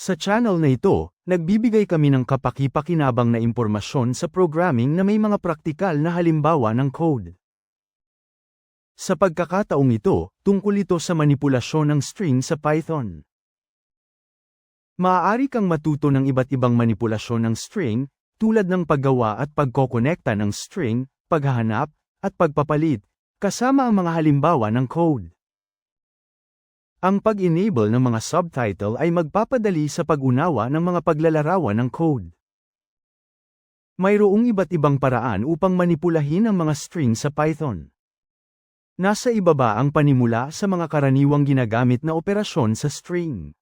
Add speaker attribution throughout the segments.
Speaker 1: Sa channel na ito, nagbibigay kami ng kapaki-pakinabang na impormasyon sa programming na may mga praktikal na halimbawa ng code. Sa pagkakataong ito, tungkol ito sa manipulasyon ng string sa Python. Maaari kang matuto ng iba't ibang manipulasyon ng string, tulad ng paggawa at pagkokonekta ng string, paghahanap, at pagpapalit, kasama ang mga halimbawa ng code. Ang pag-enable ng mga subtitle ay magpapadali sa pag-unawa ng mga paglalarawan ng code. Mayroong iba't ibang paraan upang manipulahin ang mga string sa Python. Nasa ibaba ang panimula sa mga karaniwang ginagamit na operasyon sa string.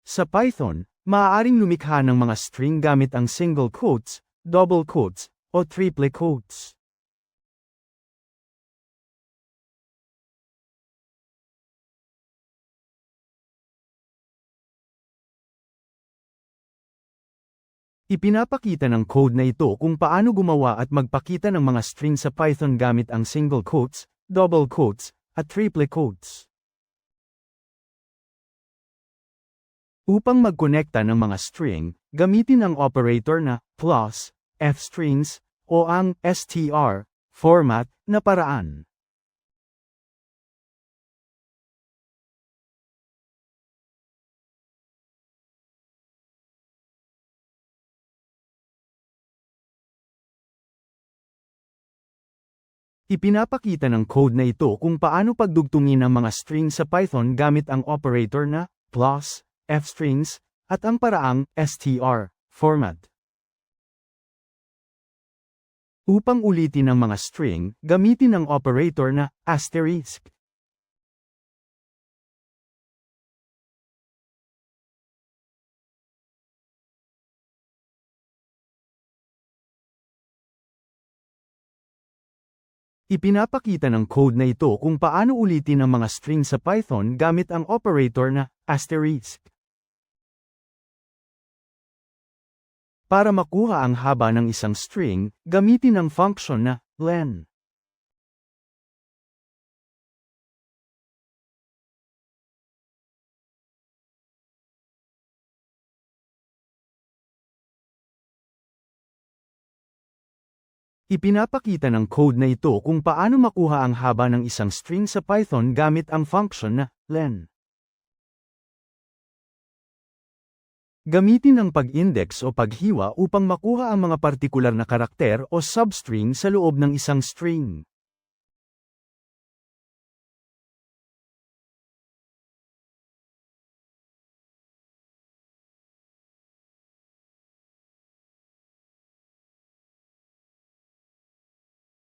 Speaker 1: Sa Python, maaaring lumikha ng mga string gamit ang single quotes, double quotes, o triple quotes. Ipinapakita ng code na ito kung paano gumawa at magpakita ng mga string sa Python gamit ang single quotes, double quotes, at triple quotes. Upang magkonekta ng mga string, gamitin ang operator na plus, fstrings, o ang str format na paraan. Ipinapakita ng code na ito kung paano pagdugtungin ang mga string sa Python gamit ang operator na plus, fstrings, at ang paraang str format. Upang ulitin ang mga string, gamitin ang operator na asterisk. Ipinapakita ng code na ito kung paano ulitin ang mga string sa Python gamit ang operator na asterisk. Para makuha ang haba ng isang string, gamitin ang function na len. Ipinapakita ng code na ito kung paano makuha ang haba ng isang string sa Python gamit ang function na len. Gamitin ang pag-index o paghiwa upang makuha ang mga partikular na karakter o substring sa loob ng isang string.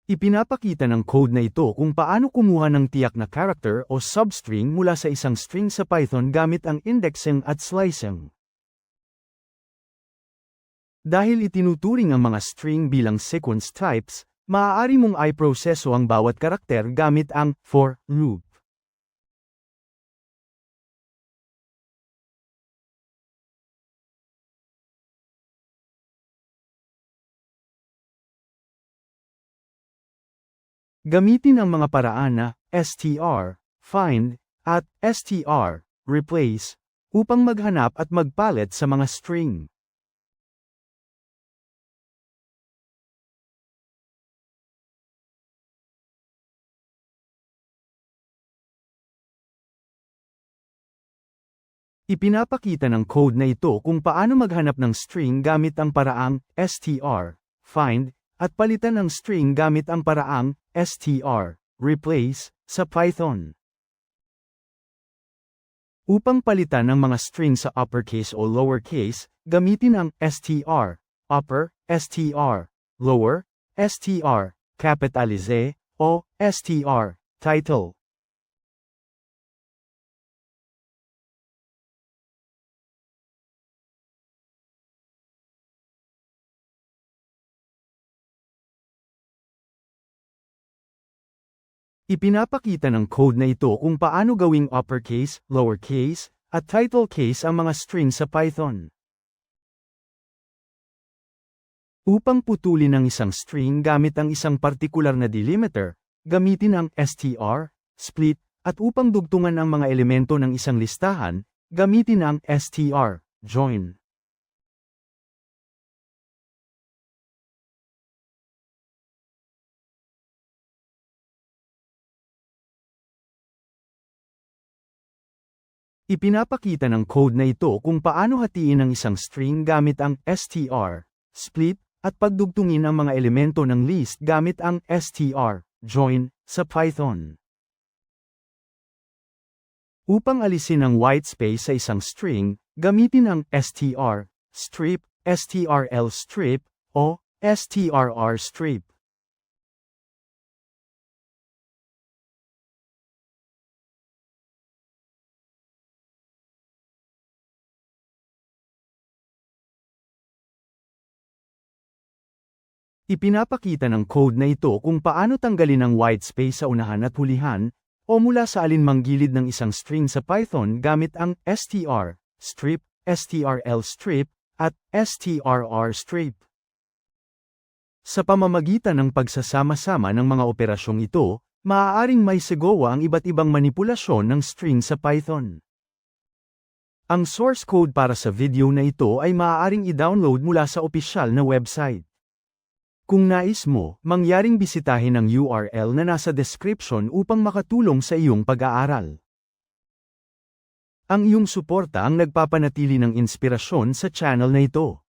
Speaker 1: Ipinapakita ng code na ito kung paano kumuha ng tiyak na character o substring mula sa isang string sa Python gamit ang indexing at slicing. Dahil itinuturing ang mga string bilang sequence types, maaari mong i-proseso ang bawat karakter gamit ang for loop. Gamitin ang mga paraan na str, find, at str, replace, upang maghanap at magpalit sa mga string. Ipinapakita ng code na ito kung paano maghanap ng string gamit ang paraang str, find, at palitan ng string gamit ang paraang str, replace, sa Python. Upang palitan ang mga string sa uppercase o lowercase, gamitin ang str, upper, str, lower, str, capitalize, o str, title. Ipinapakita ng code na ito kung paano gawing uppercase, lowercase, at title case ang mga string sa Python. Upang putulin ang isang string gamit ang isang partikular na delimiter, gamitin ang str, split, at upang dugtungan ang mga elemento ng isang listahan, gamitin ang str, join. Ipinapakita ng code na ito kung paano hatiin ang isang string gamit ang str, split, at pagdugtungin ang mga elemento ng list gamit ang str, join, sa Python. Upang alisin ang whitespace sa isang string, gamitin ang str, strip, strl strip, o strr strip. Ipinapakita ng code na ito kung paano tanggalin ang whitespace sa unahan at hulihan, o mula sa alinmang gilid ng isang string sa Python gamit ang str, strip, strl strip, at strr strip. Sa pamamagitan ng pagsasama-sama ng mga operasyong ito, maaaring may segowa ang iba't ibang manipulasyon ng string sa Python. Ang source code para sa video na ito ay maaaring i-download mula sa opisyal na website. Kung nais mo, mangyaring bisitahin ang URL na nasa description upang makatulong sa iyong pag-aaral. Ang iyong suporta ang nagpapanatili ng inspirasyon sa channel na ito.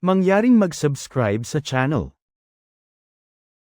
Speaker 1: Mangyaring mag-subscribe sa channel.